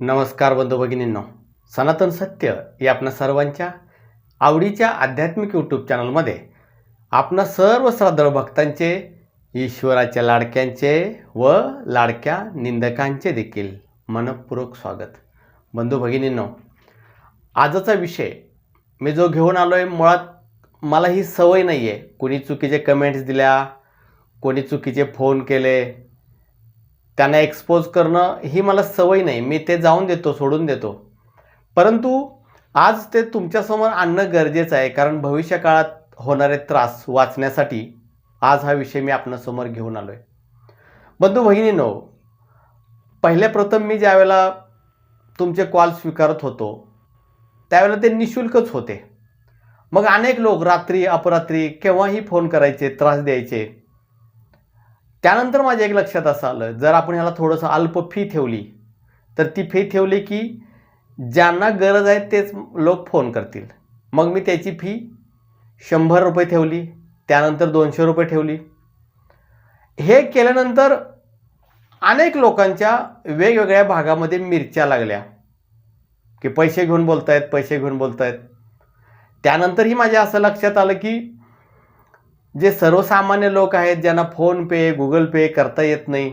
नमस्कार बंधू भगिनींनो. सनातन सत्य या आपणा सर्वांच्या आवडीच्या आध्यात्मिक यूट्यूब चॅनलमध्ये आपणा सर्व श्रद्धाळू भक्तांचे ईश्वराच्या लाडक्यांचे व लाडक्या निंदकांचे देखील मनपूर्वक स्वागत. बंधू भगिनींनो आजचा विषय मी जो घेऊन आलो आहे मुळात मला ही सवय नाही आहे कोणी चुकीचे कमेंट्स दिल्या कोणी चुकीचे फोन केले त्यांना एक्सपोज करणं ही मला सवय नाही. मी ते जाऊन देतो सोडून देतो. परंतु आज ते तुमच्यासमोर आणणं गरजेचं आहे. कारण भविष्य काळात होणारे त्रास वाचण्यासाठी आज हा विषय मी आपणासमोर घेऊन आलो आहे बंधू भगिनीनो पहिल्या प्रथम मी ज्यावेळेला तुमचे कॉल स्वीकारत होतो त्यावेळेला ते निशुल्कच होते. मग अनेक लोक रात्री अपरात्री केव्हाही फोन करायचे त्रास द्यायचे. त्यानंतर माझ्या एक लक्षात असं आलं जर आपण ह्याला थोडंसं अल्प फी ठेवली तर ती फी ठेवली की ज्यांना गरज आहे तेच लोक फोन करतील. मग मी त्याची फी शंभर रुपये ठेवली त्यानंतर दोनशे रुपये ठेवली. हे केल्यानंतर अनेक लोकांच्या वेगवेगळ्या भागामध्ये मिरच्या लागल्या की पैसे घेऊन बोलतायत पैसे घेऊन बोलतायत. त्यानंतरही माझ्या असं लक्षात आलं की जे सर्वसामान्य लोक आहेत ज्यांना फोनपे गुगल पे करता येत नाही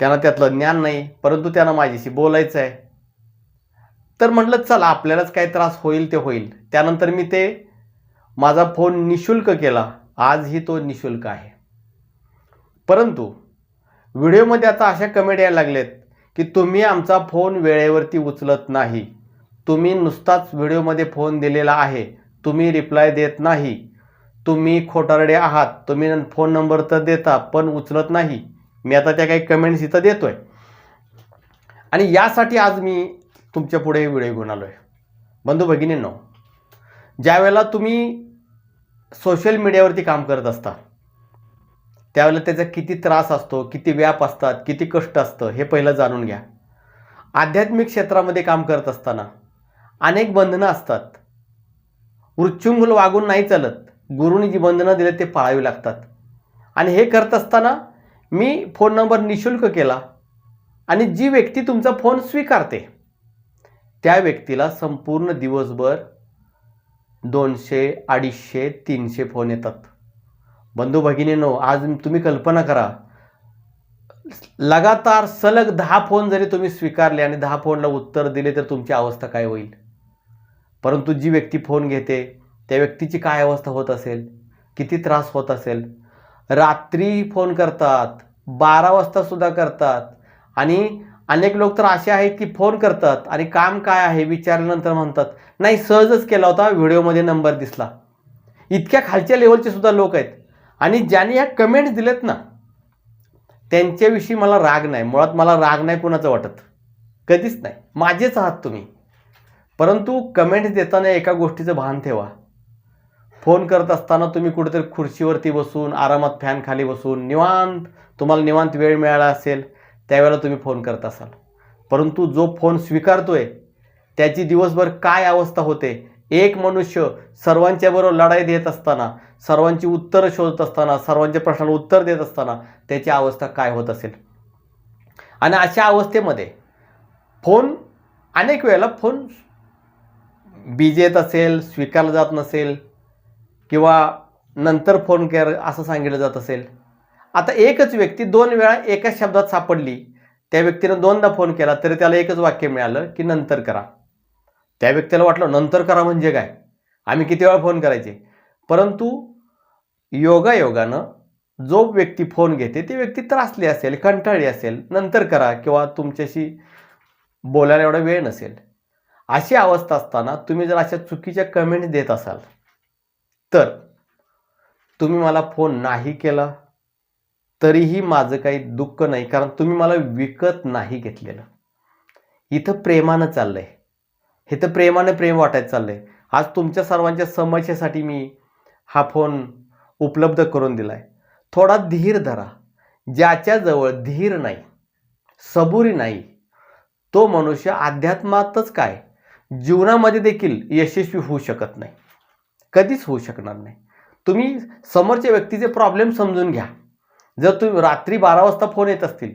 त्यांना त्यातलं ज्ञान नाही परंतु त्यांना माझ्याशी बोलायचं आहे. तर म्हटलं चला आपल्यालाच काय त्रास होईल ते होईल. त्यानंतर मी ते माझा फोन निशुल्क केला. आजही तो निशुल्क आहे. परंतु व्हिडिओमध्ये आता अशा कमेंट यायला लागलेत की तुम्ही आमचा फोन वेळेवरती उचलत नाही. तुम्ही नुसताच व्हिडिओमध्ये फोन दिलेला आहे. तुम्ही रिप्लाय देत नाही. तुम्ही खोटारडे आहात. तुम्ही फोन नंबर तर देता पण उचलत नाही. मी आता त्या काही कमेंट्स इथं देतो आहे आणि यासाठी आज मी तुमच्यापुढे व्हिडिओ घेऊन आलो आहे बंधू भगिनींनो ज्यावेळेला तुम्ही सोशल मीडियावरती काम करत असता त्यावेळेला त्याचा किती त्रास असतो किती व्याप असतात किती कष्ट असतं हे पहिलं जाणून घ्या. आध्यात्मिक क्षेत्रामध्ये काम करत असताना अनेक बंधनं असतात. वृच्छुंगुल वागून नाही चालत. गुरुनी जी बंधनं दिले ते पाळावी लागतात. आणि हे करत असताना मी फोन नंबर निशुल्क केला आणि जी व्यक्ती तुमचा फोन स्वीकारते त्या व्यक्तीला संपूर्ण दिवसभर दोनशे अडीचशे तीनशे फोन येतात. बंधू भगिनीनो आज तुम्ही कल्पना करा लगातार सलग दहा फोन जरी तुम्ही स्वीकारले आणि दहा फोनला उत्तर दिले तर तुमची अवस्था काय होईल? परंतु जी व्यक्ती फोन घेते त्या व्यक्तीची काय अवस्था होत असेल? किती त्रास होत असेल? रात्री फोन करतात बारा वाजतासुद्धा करतात. आणि अनेक लोक तर असे आहेत की फोन करतात आणि काम काय आहे विचारल्यानंतर म्हणतात नाही सहजच केला होता व्हिडिओमध्ये नंबर दिसला. इतक्या खालच्या लेवलचे सुद्धा लोक आहेत. आणि ज्यांनी ह्या कमेंट्स दिलेत ना त्यांच्याविषयी मला राग नाही. मुळात मला राग नाही कोणाचं वाटत. कधीच नाही. माझेच आहात तुम्ही. परंतु कमेंट्स देताना एका गोष्टीचं भान ठेवा. फोन करत असताना तुम्ही कुठेतरी खुर्चीवरती बसून आरामात फॅन खाली बसून निवांत तुम्हाला निवांत वेळ मिळाला असेल त्यावेळेला तुम्ही फोन करत असाल. परंतु जो फोन स्वीकारतोय त्याची दिवसभर काय अवस्था होते एक मनुष्य सर्वांच्याबरोबर लढाई देत असताना सर्वांची उत्तरं शोधत असताना सर्वांच्या प्रश्नाला उत्तर देत असताना त्याची अवस्था काय होत असेल? आणि अशा अवस्थेमध्ये फोन अनेक वेळेला फोन बीजेत असेल स्वीकारला जात नसेल किंवा नंतर फोन कर असं सांगितलं जात असेल. आता एकच व्यक्ती दोन वेळा एकाच शब्दात सापडली त्या व्यक्तीनं दोनदा फोन केला तरी त्याला एकच वाक्य मिळालं की नंतर करा. त्या व्यक्तीला वाटलं नंतर करा म्हणजे काय? आम्ही किती वेळा फोन करायचे? परंतु योगायोगानं जो व्यक्ती फोन घेते ती व्यक्ती त्रासली असेल कंटाळली असेल नंतर करा किंवा तुमच्याशी बोलायला एवढा वेळ नसेल. अशी अवस्था असताना तुम्ही जर अशा चुकीच्या कमेंट देत असाल तर तुम्ही मला फोन नाही केला तरीही माझं काही दुःख नाही कारण तुम्ही मला विकत नाही घेतलेलं. इथं प्रेमानं चाललंय. इथं प्रेमानं प्रेम वाटायचं चाललंय. आज तुमच्या सर्वांच्या समस्येसाठी मी हा फोन उपलब्ध करून दिला आहे थोडा धीर धरा. ज्याच्याजवळ धीर नाही सबुरी नाही तो मनुष्य अध्यात्मातच काय? जीवनामध्ये देखील यशस्वी होऊ शकत नाही. कधीच होऊ शकणार नाही. तुम्ही समोरच्या व्यक्तीचे प्रॉब्लेम समजून घ्या. जर तुम्ही रात्री बारा वाजता फोन येत असतील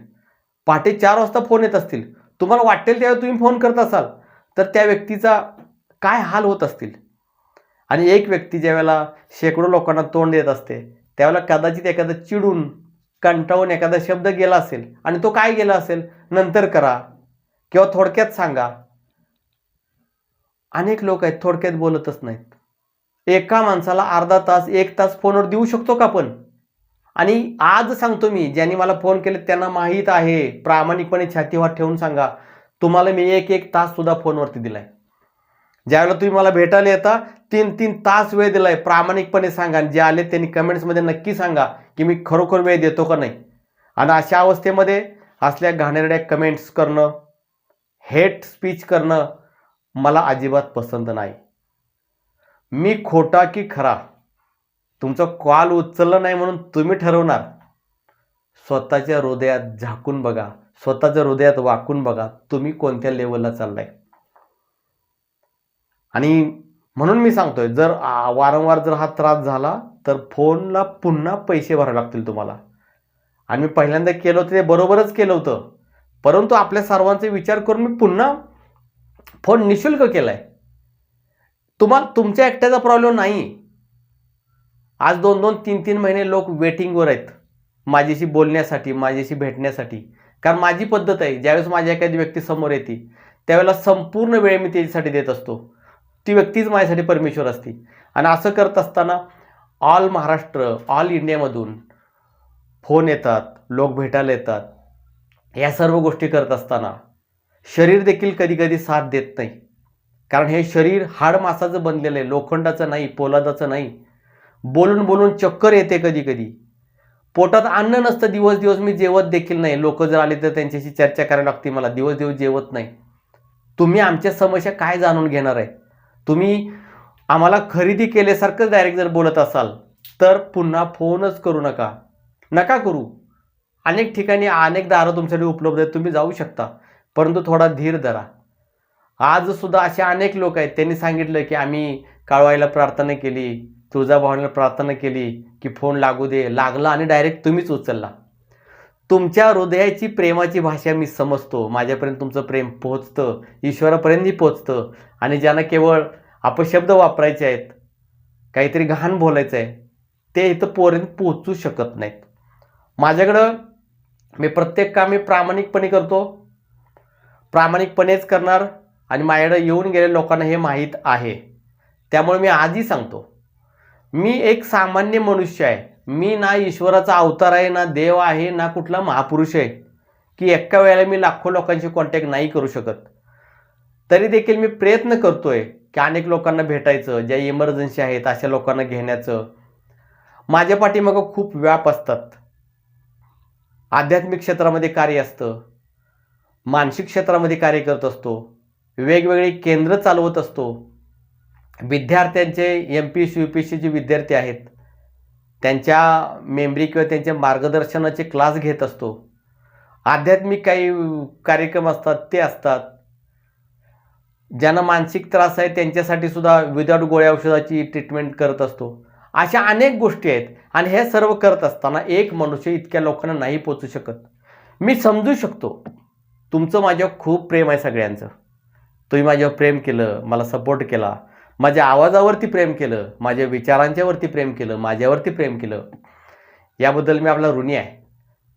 पहाटे चार वाजता फोन येत असतील तुम्हाला वाटेल त्यावेळी तुम्ही फोन करत असाल तर त्या व्यक्तीचा काय हाल होत असतील? आणि एक व्यक्ती ज्यावेळेला शेकडो लोकांना तोंड देत असते त्यावेळेला कदाचित एखादा चिडून कंटाळून एखादा शब्द गेला असेल आणि तो काय गेला असेल नंतर करा किंवा थोडक्यात सांगा. अनेक लोक आहेत थोडक्यात बोलतच नाहीत. एका माणसाला अर्धा तास एक तास फोनवर देऊ शकतो का आपण आणि आज सांगतो मी ज्यांनी मला फोन केले त्यांना माहीत आहे. प्रामाणिकपणे छातीवर ठेवून सांगा. तुम्हाला मी एक एक तास सुद्धा फोनवरती दिलाय. ज्यावेळेला तुम्ही मला भेटायला येता तीन तीन तास वेळ दिलाय. प्रामाणिकपणे सांगा. जे आले त्यांनी कमेंट्समध्ये नक्की सांगा की मी खरोखर वेळ देतो का नाही. आणि अशा अवस्थेमध्ये असल्या घाणेरड्या कमेंट्स करणं हेट स्पीच करणं मला अजिबात पसंत नाही. मी खोटा की खरा? तुमचा कॉल उचललं नाही म्हणून तुम्ही ठरवणार. स्वतःच्या हृदयात झाकून बघा. स्वतःच्या हृदयात वाकून बघा. तुम्ही कोणत्या लेवलला चाललाय? आणि म्हणून मी सांगतोय जर वारंवार जर हा त्रास झाला तर फोनला पुन्हा पैसे भरावे लागतील तुम्हाला. आणि मी पहिल्यांदा केलं होतं ते बरोबरच केलं होतं. परंतु आपल्या सर्वांचे विचार करून मी पुन्हा फोन निशुल्क केलाय. तुम्हाला तुमच्या एकट्याचा प्रॉब्लेम नाही. आज दोन दोन तीन तीन महिने लोक वेटिंगवर आहेत. माझ्याशी बोलण्यासाठी माझ्याशी भेटण्यासाठी. कारण माझी पद्धत आहे ज्यावेळेस माझ्या एखादी व्यक्ती समोर येते त्यावेळेला संपूर्ण वेळ मी त्याच्यासाठी देत असतो. ती व्यक्तीच माझ्यासाठी परमेश्वर असते. आणि असं करत असताना ऑल महाराष्ट्र ऑल इंडियामधून फोन येतात लोक भेटायला येतात. या सर्व गोष्टी करत असताना शरीर देखील कधीकधी साथ देत नाही. कारण हे शरीर हाड मासाचं बनलेलं आहे लोखंडाचं नाही पोलादाचं नाही. बोलून बोलून चक्कर येते कधी कधी. पोटात अन्न नसतं दिवस दिवस मी जेवत देखील नाही. लोक जर आले तर त्यांच्याशी चर्चा करायला लागते मला. दिवस दिवस जेवत नाही. तुम्ही आमच्या समस्या काय जाणून घेणार आहे? तुम्ही आम्हाला खरेदी केल्यासारखंच डायरेक्ट जर बोलत असाल तर पुन्हा फोनच करू नका. नका करू. अनेक ठिकाणी अनेक दारं तुमच्यासाठी उपलब्ध आहेत. तुम्ही जाऊ शकता. परंतु थोडा धीर धरा. आज सुद्धा असे अनेक लोक आहेत त्यांनी सांगितलं की आम्ही काळवाईला प्रार्थना केली तुळजाभवानीला प्रार्थना केली की फोन लागू दे लागला आणि डायरेक्ट तुम्हीच उचलला. तुमच्या हृदयाची प्रेमाची भाषा मी समजतो माझ्यापर्यंत तुमचं प्रेम पोहोचतं ईश्वरापर्यंतही पोहोचतं आणि ज्यांना केवळ अपशब्द वापरायचे आहेत काहीतरी घाण बोलायचं आहे ते इथं पोरेंत पोहोचू शकत नाहीत. माझ्याकडं मी प्रत्येक काम मी प्रामाणिकपणे करतो. प्रामाणिकपणेच करणार आणि माझ्याकडे येऊन गेलेल्या लोकांना हे माहीत आहे. त्यामुळे मी आजही सांगतो मी एक सामान्य मनुष्य आहे. मी ना ईश्वराचा अवतार आहे ना देव आहे ना कुठला महापुरुष आहे की एका वेळेला मी लाखो लोकांशी कॉन्टॅक्ट नाही करू शकत. तरी देखील मी प्रयत्न करतोय की अनेक लोकांना भेटायचं ज्या इमर्जन्सी आहेत अशा लोकांना घेण्याचं. माझ्या पाठीमागं खूप व्याप असतात. आध्यात्मिक क्षेत्रामध्ये कार्य असतं. मानसिक क्षेत्रामध्ये कार्य करत असतो. वेगवेगळी केंद्र चालवत असतो. विद्यार्थ्यांचे M P S U P S सीचे विद्यार्थी आहेत. त्यांच्या मेमरी किंवा त्यांच्या मार्गदर्शनाचे क्लास घेत असतो. आध्यात्मिक काही कार्यक्रम असतात ते असतात. ज्यांना मानसिक त्रास आहे त्यांच्यासाठी सुद्धा विदाऊट गोळ्या औषधाची ट्रीटमेंट करत असतो. अशा अनेक गोष्टी आहेत आणि हे सर्व करत असताना एक मनुष्य इतक्या लोकांना नाही पोचू शकत. मी समजू शकतो. तुमचं माझ्यावर खूप प्रेम आहे सगळ्यांचं. तुम्ही माझ्यावर प्रेम केलं मला सपोर्ट केला. माझ्या आवाजावरती प्रेम केलं माझ्या विचारांच्यावरती प्रेम केलं माझ्यावरती प्रेम केलं. याबद्दल मी आपला ऋणी आहे.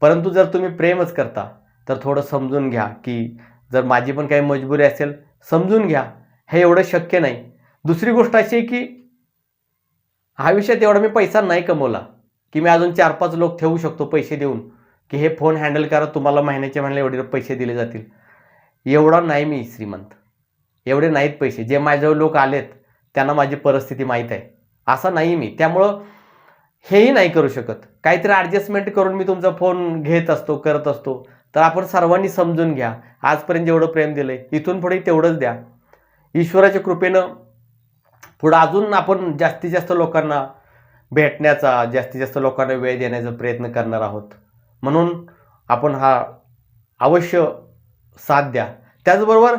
परंतु जर तुम्ही प्रेमच करता तर थोडं समजून घ्या की जर माझी पण काही मजबुरी असेल समजून घ्या. हे एवढं शक्य नाही. दुसरी गोष्ट अशी आहे की आयुष्यात एवढा मी पैसा नाही कमवला की मी अजून चार पाच लोक ठेवू शकतो पैसे देऊन की हे फोन हँडल करा तुम्हाला महिन्याच्या महिन्याला एवढे पैसे दिले जातील. एवढा नाही मी श्रीमंत. एवढे नाहीत पैसे. जे माझ्याजवळ लोक आलेत त्यांना माझी परिस्थिती माहीत आहे. असं नाही मी. त्यामुळं हेही नाही करू शकत. काहीतरी ॲडजस्टमेंट करून मी तुमचा फोन घेत असतो करत असतो. तर आपण सर्वांनी समजून घ्या. आजपर्यंत जेवढं प्रेम दिलं आहे इथून पुढे तेवढंच द्या. ईश्वराच्या कृपेनं पुढं अजून आपण जास्तीत जास्त लोकांना भेटण्याचा जास्तीत जास्त लोकांना वेळ देण्याचा प्रयत्न करणार आहोत. म्हणून आपण हा अवश्य साथ द्या. त्याचबरोबर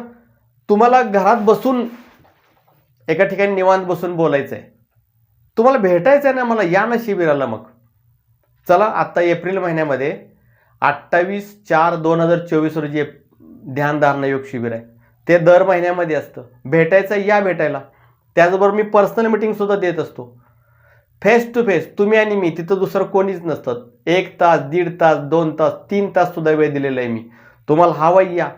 तुम्हाला घरात बसून एका ठिकाणी निवांत बसून बोलायचं आहे तुम्हाला भेटायचं आहे ना मला या ना शिबिराला मग. चला आत्ता एप्रिल महिन्यामध्ये अठ्ठावीस चार दोन हजार चोवीस रोजी ध्यानधारणा योग शिबिर आहे. ते दर महिन्यामध्ये असतं. भेटायचं या भेटायला. त्याचबरोबर मी पर्सनल मिटिंगसुद्धा देत असतो. फेस टू फेस तुम्ही आणि मी तिथं दुसरं कोणीच नसतं. एक तास दीड तास दोन तास तीन ताससुद्धा वेळ दिलेला आहे मी. तुम्हाला हवं या.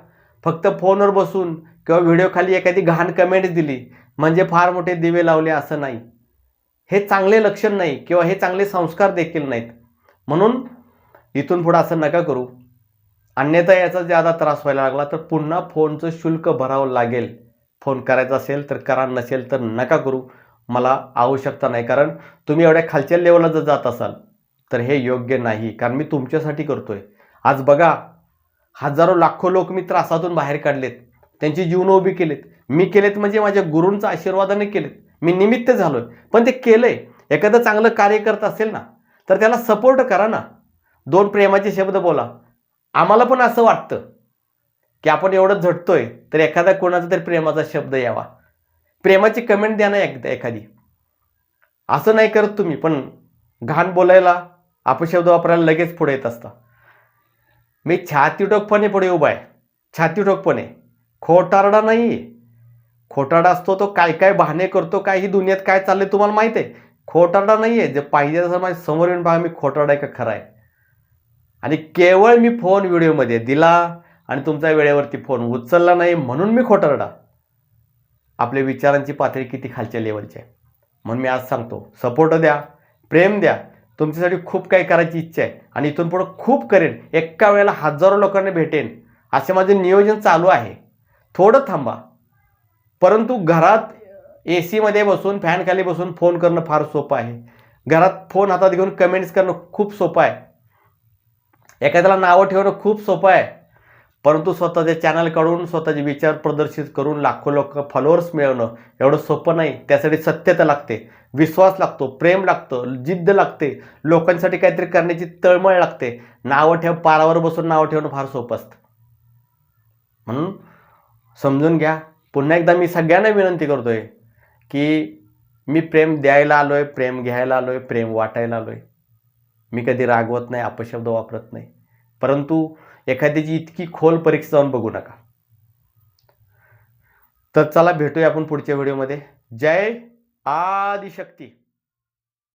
फक्त फोनवर बसून किंवा व्हिडिओखाली एखादी घाण कमेंट दिली म्हणजे फार मोठे दिवे लावले असं नाही. हे चांगले लक्षण नाही किंवा हे चांगले संस्कार देखील नाहीत. म्हणून इथून पुढं असं नका करू. अन्यथा याचा ज्यादा त्रास व्हायला लागला तर पुन्हा फोनचं शुल्क भरावं लागेल. फोन करायचा असेल तर करा नसेल तर नका करू. मला आवश्यकता नाही कारण तुम्ही एवढ्या खालच्या लेवलला जर जात असाल तर हे योग्य नाही कारण मी तुमच्यासाठी करतोय. आज बघा हजारो लाखो लोक मी त्रासातून बाहेर काढलेत. त्यांची जीवन उभी केलेत. मी केलेत म्हणजे माझ्या गुरूंचा आशीर्वादाने केलेत. मी निमित्त झालोय. पण ते केलंय. एखादं चांगलं कार्य करत असेल ना तर त्याला सपोर्ट करा ना. दोन प्रेमाचे शब्द बोला. आम्हाला पण असं वाटतं की आपण एवढं झटतोय तर एखादा कोणाचा तरी प्रेमाचा शब्द यावा. प्रेमाची कमेंट द्या ना एकदा एखादी. असं नाही करत तुम्ही पण घाण बोलायला अपशब्द वापरायला लगेच पुढे येत असता. मी छाती ठोकपणे पुढे उभा आहे. छाती ठोकपणे खोटारडा नाही. आहे खोटारडा असतो तो काय काय बहाणे करतो काय ही दुनियात काय चाललंय तुम्हाला माहिती आहे? खोटारडा नाही आहे जे पाहिजे तसं माझ्यासमोर येऊन पहा मी खोटारडा आहे का खरा आहे? आणि केवळ मी फोन व्हिडिओमध्ये दिला आणि तुमचा वेळेवरती फोन उचलला नाही म्हणून मी खोटारडा. आपल्या विचारांची पातळी किती खालच्या लेवलची आहे? म्हणून मी आज सांगतो सपोर्ट द्या प्रेम द्या. तुमच्यासाठी खूप काही करायची इच्छा आहे. आणि इथून पुढं खूप करेन. एका वेळेला हजारो लोकांना भेटेन. असे माझे नियोजन चालू आहे. थोडं थांबा. परंतु घरात ए सीमध्ये बसून फॅनखाली बसून फोन करणं फार सोपं आहे. घरात फोन हातात घेऊन कमेंट्स करणं खूप सोपं आहे. एखाद्याला नावं ठेवणं खूप सोपं आहे. परंतु स्वतःचे चॅनल काढून स्वतःचे विचार प्रदर्शित करून लाखो लोक फॉलोअर्स मिळवणं एवढं सोपं नाही. त्यासाठी सत्यता लागते विश्वास लागतो प्रेम लागतं जिद्द लागते. लोकांसाठी काहीतरी करण्याची तळमळ लागते. नावं ठेव पारावर बसून नावं ठेवणं फार सोपं असतं. म्हणून समजून घ्या. पुन्हा एकदा मी सगळ्यांना विनंती करतोय की मी प्रेम द्यायला आलोय प्रेम घ्यायला आलोय प्रेम वाटायला आलोय. मी कधी रागवत नाही अपशब्द वापरत नाही. परंतु एखाद्याची इतकी खोल परीक्षा जाऊन बघू नका. तर चला भेटूया आपण पुढच्या व्हिडिओमध्ये. जय आदिशक्ती.